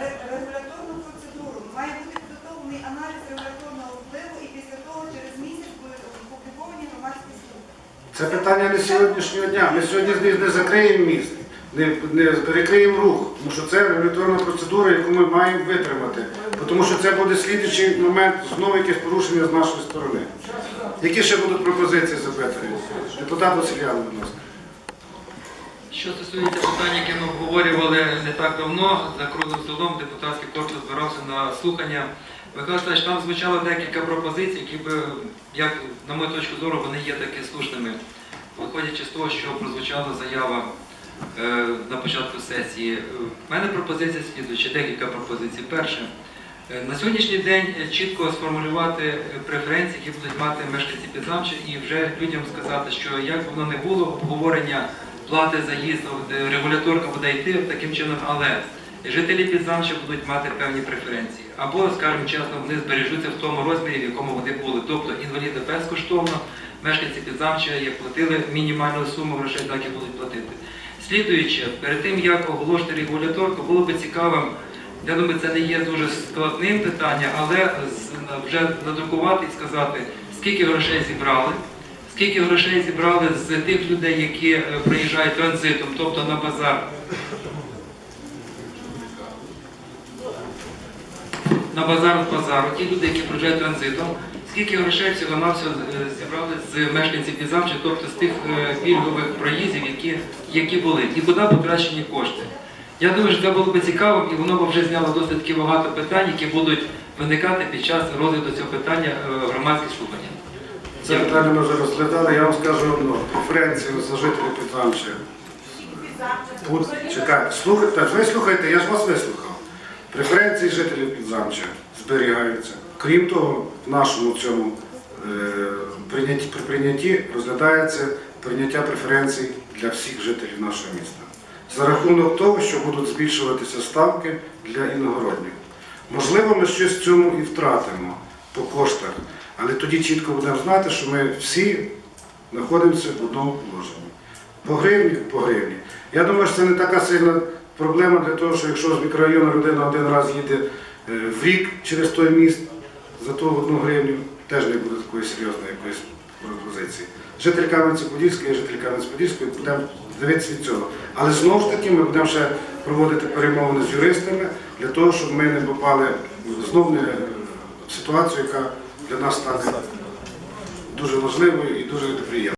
Ре- Регуляторну процедуру має бути підготовлений аналіз регуляторного впливу і після того через місяць будуть опубліковані громадські слухання. Це питання не сьогоднішнього дня. Ми сьогодні не закриємо міст, не, не перекриємо рух, тому що це регуляторна процедура, яку ми маємо витримати. Тому що це буде слідчий момент знову якесь порушення з нашої сторони. Які ще будуть пропозиції запитання? Депутат Васильян, будь ласка. Що стосується питань, які ми обговорювали не так давно, за круглим столом депутатський корпус збирався на слухання. Михайло Стач, там звучало декілька пропозицій, які би, як на мою точку зору, вони є таки слушними. Виходячи з того, що прозвучала заява е, на початку сесії. Е, В мене пропозиція слідуюча, декілька пропозицій. Перше, е, на сьогоднішній день е, чітко сформулювати е, преференції, які будуть мати мешканці Підзамча, і вже людям сказати, що як воно не було, обговорення плати за їзд, регуляторка буде йти таким чином, але жителі Підзамча будуть мати певні преференції. Або, скажімо чесно, вони збережуться в тому розмірі, в якому вони були. Тобто інваліди безкоштовно, мешканці Підзамча, як платили мінімальну суму грошей, так і будуть платити. Слідуючи, перед тим як оголошувати регуляторку, було би цікавим, я думаю, це не є дуже складним питанням, але вже надрукувати і сказати, скільки грошей зібрали, скільки грошей зібрали з тих людей, які е, приїжджають транзитом, тобто на базар. На базар з базару, ті люди, які приїжджають транзитом, скільки грошей всього на все зібрали з мешканців Пізамча, тобто з тих е, пільгових проїздів, які, які були, і куди потрачені кошти. Я думаю, що це було б цікаво, і воно б вже зняло досить багато питань, які будуть виникати під час розгляду цього питання е, громадських слуханнях. Це питання ми вже розглядали. Я вам скажу одно. Преференції за жителів Підзамча. Тут, чекайте, слухайте, ви слухайте, я ж вас вислухав. Преференції жителів Підзамча зберігаються. Крім того, в нашому цьому е, прийнятті, при прийнятті розглядається прийняття преференцій для всіх жителів нашого міста. За рахунок того, що будуть збільшуватися ставки для іногородніх. Можливо, ми щось в цьому і втратимо по коштах, але тоді чітко будемо знати, що ми всі знаходимося в одному положенні. По гривні, по гривні. Я думаю, що це не така сильна проблема для того, що якщо з мікрорайону людина один раз їде е, в рік через той міст за ту одну гривню, теж не буде такої серйозної якоїсь пропозиції. Житель Кам'янця-Подільської, житель Кам'янця-Подільської будемо дивитися від цього. Але знову ж таки ми будемо ще проводити перемовини з юристами для того, щоб ми не попали знову в ситуацію, яка для нас стане дуже важливою і дуже неприємною.